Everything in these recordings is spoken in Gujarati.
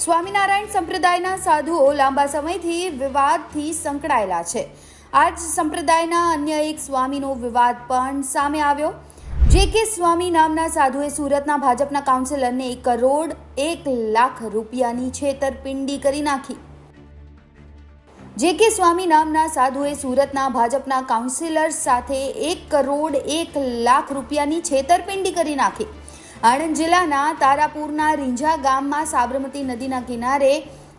સ્વામિનારાયણ સંપ્રદાયના સાધુઓ લાંબા સમયથી વિવાદથી સંકળાયેલા છે. આજ સંપ્રદાયના અન્ય એક સ્વામીનો વિવાદ પણ સામે આવ્યો. જે કે સ્વામી નામના સાધુએ સુરતના ભાજપના કાઉન્સિલરને એક કરોડ એક લાખ રૂપિયાની છેતરપિંડી કરી નાખી. જે કે સ્વામી નામના સાધુએ સુરતના ભાજપના કાઉન્સિલર સાથે એક કરોડ એક લાખ રૂપિયાની છેતરપિંડી કરી નાખી. આણંદ જિલ્લાના તારાપુરના રીંઝા ગામમાં સાબરમતી નદીના કિનારે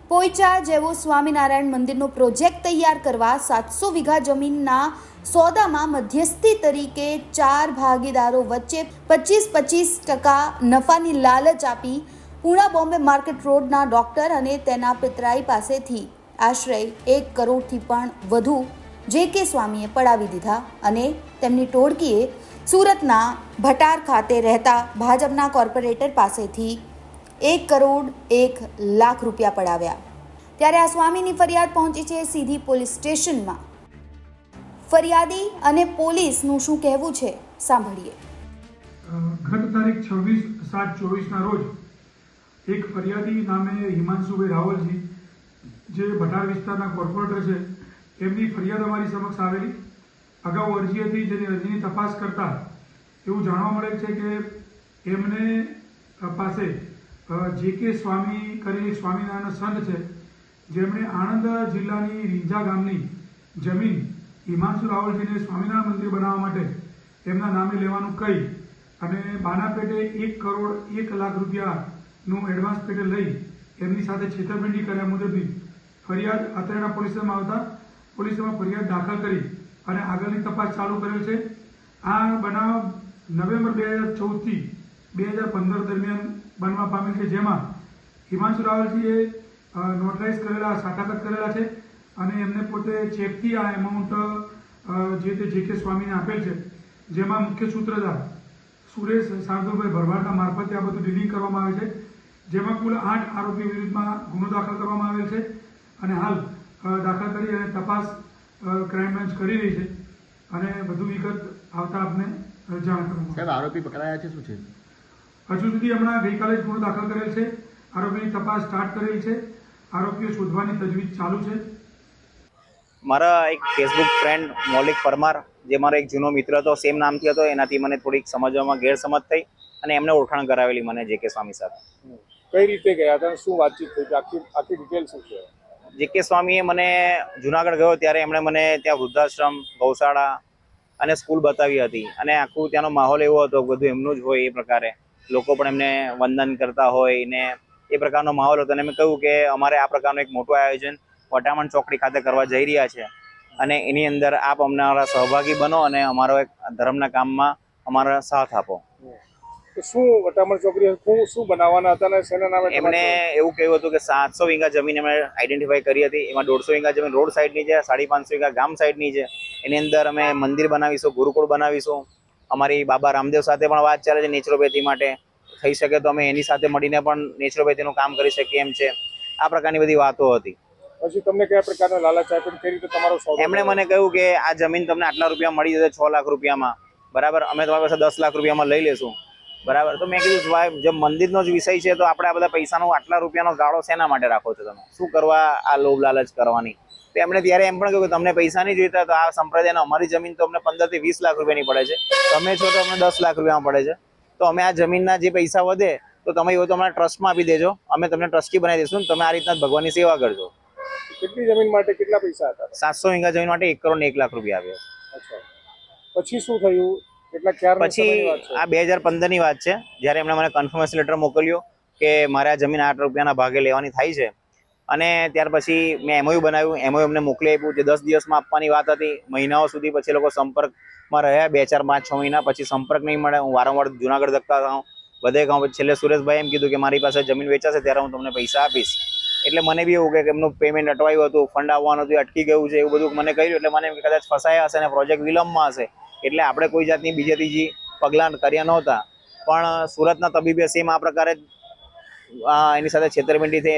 પોઈચા જેવો સ્વામિનારાયણ મંદિરનો પ્રોજેક્ટ તૈયાર કરવા સાતસો વીઘા જમીનના સોદામાં મધ્યસ્થી તરીકે ચાર ભાગીદારો વચ્ચે પચીસ પચીસ ટકા નફાની લાલચ આપી પુણા બોમ્બે માર્કેટ રોડના ડોક્ટર અને તેના પિતરાઈ પાસેથી આશરે એક કરોડથી પણ વધુ જે કે સ્વામીએ પડાવી દીધા અને તેમની ટોળકીએ સુરતના ભટાર ખાતે રહેતા ભાજપના કોર્પોરેટર પાસેથી એક કરોડ એક લાખ રૂપિયા પડાવ્યા. ત્યારે આ સ્વામીની ફરિયાદ પહોંચી છે સીધી પોલીસ સ્ટેશનમાં. ફરિયાદી અને પોલીસનું શું કહેવું છે, સાંભળીએ. ગત તારીખ છવ્વીસ સાત ચોવીસના રોજ એક ફરિયાદી નામે હિમાંશુભાઈ રાવલજી, જે ભટાર વિસ્તારના કોર્પોરેટર છે એમની ફરિયાદ અમારી સમક્ષ આવેલી. અગાઉ અરજી હતી, જેની અરજીની તપાસ કરતા એવું જાણવા મળે છે કે એમને પાસે જે કે સ્વામી કરીને સ્વામિનારાયણ સંત છે, જેમણે આણંદ જિલ્લાની રીંઝા ગામની જમીન હિમાંશુ રાવલજીને સ્વામિનારાયણ મંદિર બનાવવા માટે એમના નામે લેવાનું કહી અને બાના પેટે એક કરોડ એક લાખ રૂપિયાનું એડવાન્સ પેટે લઈ એમની સાથે છેતરપિંડી કર્યા મુજબની ફરિયાદ અત્રેના પોલીસ સ્ટેશનમાં આવતા પોલીસ સ્ટેશનમાં ફરિયાદ દાખલ કરી અને આગળની તપાસ ચાલુ કરેલ છે. આ બનાવ નવેમ્બર બે હજાર ચૌદથી બે હજાર પંદર દરમિયાન બનવા પામેલ છે, જેમાં હિમાંશુ રાવલજીએ નોટરાઇઝ કરેલા સાટાગત કરેલા છે અને એમને પોતે ચેકથી આ એમાઉન્ટ જે તે જે કે સ્વામીને આપેલ છે, જેમાં મુખ્ય સૂત્રધાર સુરેશ શાર્દુલભાઈ ભરવાડના મારફતે આ બધું ડીલિંગ કરવામાં આવે છે, જેમાં કુલ આઠ આરોપી વિરુદ્ધમાં ગુનો દાખલ કરવામાં આવેલ છે અને હાલ દાખલ કરી અને તપાસ ક્રાઇમ બ્રાન્ચ કરી રહી છે. અને વધુ વિગત આવતા આપને જાણ કરવામાં સાહેબ આરોપી પકડાયા છે શું છે? હજુ સુધી હમણાં ગઈકાલે જ ગુનો દાખલ કરેલ છે. આરોપીની તપાસ સ્ટાર્ટ કરેલ છે. આરોપીઓ શોધવાની તજવીજ ચાલુ છે. મારા એક ફેસબુક ફ્રેન્ડ મૌલિક પરમાર જે મારો એક જૂનો મિત્ર હતો સેમ નામથી હતો એનાથી મને થોડીક સમજવામાં ગેરસમજ થઈ અને એમને ઓળખાણ કરાવેલી મને જે કે સ્વામી સાથે કઈ રીતે ગયા હતા શું વાતચીત થઈ? આખી આખી ડિટેલ શું છે? જે કે સ્વામીએ મને જુનાગઢ ગયો ત્યારે એમણે મને ત્યાં વૃદ્ધાશ્રમ, ગૌશાળા અને સ્કૂલ બતાવી હતી. અને આખું ત્યાંનો માહોલ એવો હતો બધું એમનું જ હોય એ પ્રકારે. લોકો પણ એમને વંદન કરતા હોય ને એ પ્રકારનો માહોલ હતો. અને મેં કહ્યું કે અમારે આ પ્રકારનું એક મોટું આયોજન વટામણ ચોકડી ખાતે કરવા જઈ રહ્યા છે. અને એની અંદર આપ અમારા સહભાગી બનો અને અમારો એક ધર્મના કામમાં અમારા સાથ આપો. શું વટામણ ચોકડી શું શું બનાવવાના હતા અને શેના નામે એમણે એવું કહ્યું હતું કે સાતસો વીઘા જમીન એમણે આઈડેન્ટિફાઈ કરી હતી. એમાં દોઢસો વીઘા જમીન રોડ સાઈડની છે સાડી પાંચસો વીઘા ગામ સાઈડની છે. એની અંદર અમે મંદિર બનાવીશું ગુરુકુળ બનાવીશું. અમારી બાબા રામદેવ સાથે પણ વાત ચાલે છે નેચરોપેથી માટે. થઈ શકે તો અમે એની સાથે મળીને પણ નેચરોપેથીનું કામ કરી શકીએ એમ છે. આ પ્રકારની બધી વાતો હતી. પછી તમને કયા પ્રકારનો લાલચ આપ્યો? કઈ રીતે તમારો એમણે મને કહ્યું કે આ જમીન તમને આટલા રૂપિયા મળી જશે છ લાખ રૂપિયામાં. બરાબર? અમે તમારી પાસે દસ લાખ રૂપિયામાં લઈ લેશું. બરાબર? તો મેં કીધું ભાઈ જે મંદિરનો જ વિષય છે તો આપણે આ બધા પૈસાનો આટલા રૂપિયાનો ગાળો શેના માટે રાખો છો તમે? શું કરવા આ લોભ લાલચ કરવાની? તો એમણે ત્યારે એમ પણ કહ્યું કે તમને પૈસા નહીં જોઈતા તો આ સંપ્રદાયના અમારી જમીન તો અમને પંદરથી વીસ લાખ રૂપિયાની પડે છે. તમે છો તો અમને દસ લાખ રૂપિયામાં પડે છે. તો અમે આ જમીનના જે પૈસા વધે તો તમે એવું તો અમારા ટ્રસ્ટમાં આપી દેજો. અમે તમને ટ્રસ્ટી બનાવી દઈશું તમે આ રીતના ભગવાનની સેવા કરજો. કેટલી જમીન માટે કેટલા પૈસા હતા? સાતસો વીઘા જમીન માટે એક કરોડ એક લાખ રૂપિયા આવ્યા પછી શું થયું? પછી આ બે હજાર પંદરની વાત છે. જ્યારે એમણે મને કન્ફર્મેશન લેટર મોકલ્યો કે મારે આ જમીન આઠ રૂપિયાના ભાગે લેવાની થાય છે. અને ત્યાર પછી મેં એમઓયુ બનાવ્યું. એમઓયુ એમને મોકલી આપ્યું. જે દસ દિવસમાં આપવાની વાત હતી મહિનાઓ સુધી પછી લોકો સંપર્કમાં રહ્યા. બે ચાર પાંચ છ મહિના પછી સંપર્ક નહીં મળે. હું વારંવાર જુનાગઢ ધક્કા ખાઉં બધે ખાઉં પછી છેલ્લે સુરેશભાઈ એમ કીધું કે મારી પાસે જમીન વેચાશે ત્યારે હું તમને પૈસા આપીશ. એટલે મને બી એવું કે એમનું પેમેન્ટ અટવાયું હતું. ફંડ આવવાનું હતું અટકી ગયું છે એવું બધું મને કહ્યું. એટલે મને કદાચ ફસાયા હશે અને પ્રોજેક્ટ વિલંબમાં હશે. એટલે આપણે કોઈ જાતની બીજી ત્રીજી પગલાં કર્યા નહોતા. પણ સુરતના તબીબે સેમ આ પ્રકારે એની સાથે છેતરપિંડી થઈ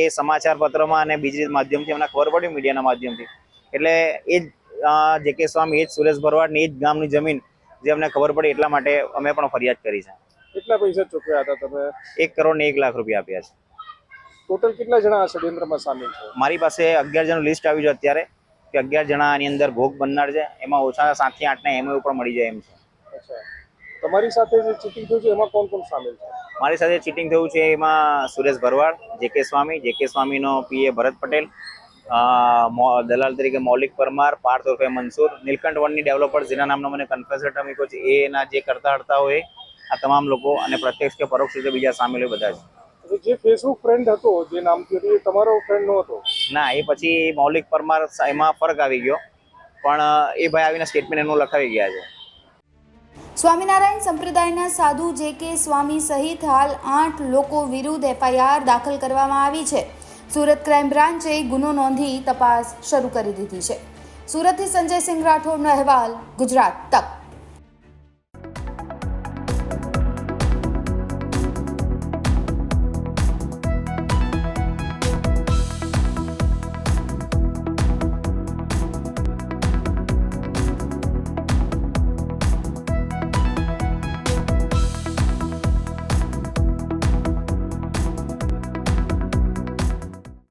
એ સમાચાર પત્રમાં અને બીજી માધ્યમથી અમને ખબર પડી મીડિયાના માધ્યમથી. એટલે એ જ જે કે સ્વામી એ જ સુરેશ ભરવાડની એ જ ગામની જમીન જે અમને ખબર પડી એટલા માટે અમે પણ ફરિયાદ કરી છે. કેટલા પૈસા ચૂકવ્યા હતા તમે? એક કરોડ ને એક લાખ રૂપિયા આપ્યા છે. ટોટલ કેટલા જણા ષડયંત્રમાં સામેલ છે? મારી પાસે અગિયાર જણનું લિસ્ટ આવ્યું છે અત્યારે. કે અગિયાર જણા આની અંદર ભોગ બનનાર છે એમાં ઓછા સાતથી આઠને એમઓયુ પણ મળી જાય એમ છે. તમારી સાથે જે ચીટિંગ થયું છે એમાં કોણ કોણ સામેલ છે? મારી સાથે ચીટિંગ થયું છે એમાં સુરેશ ભરવાડ જે કે સ્વામી જે કે સ્વામીનો પીએ ભરત પટેલ દલાલ તરીકે મૌલિક પરમાર પાર્થ ઉર્ફે મનસુર નીલકંઠ વનની ડેવલપર જેના નામનો મને કન્ફેસર લેટર મૂક્યો છે એના જે કરતા હડતા હોય આ તમામ લોકો અને પ્રત્યક્ષ કે પરોક્ષ રીતે બીજા સામેલ હોય બધા જ. જે ફેસબુક ફ્રેન્ડ હતો જે નામથી હતો એ તમારો ફ્રેન્ડ નો હતો ના, એ પછી મૌલિક પરમાર એમાં ફરક આવી ગયો. પણ એ ભાઈ આવીને સ્ટેટમેન્ટ એનું લખાવી ગયા છે. સ્વામિનારાયણ સંપ્રદાયના સાધુ જે કે સ્વામી સહિત હાલ આઠ લોકો વિરુદ્ધ એફઆઈઆર દાખલ કરવામાં આવી છે. સુરત ક્રાઇમ બ્રાન્ચે ગુનો નોંધી તપાસ શરૂ કરી દીધી છે. સુરતથી સંજય સિંહ રાઠોડનો અહેવાલ, ગુજરાત તક.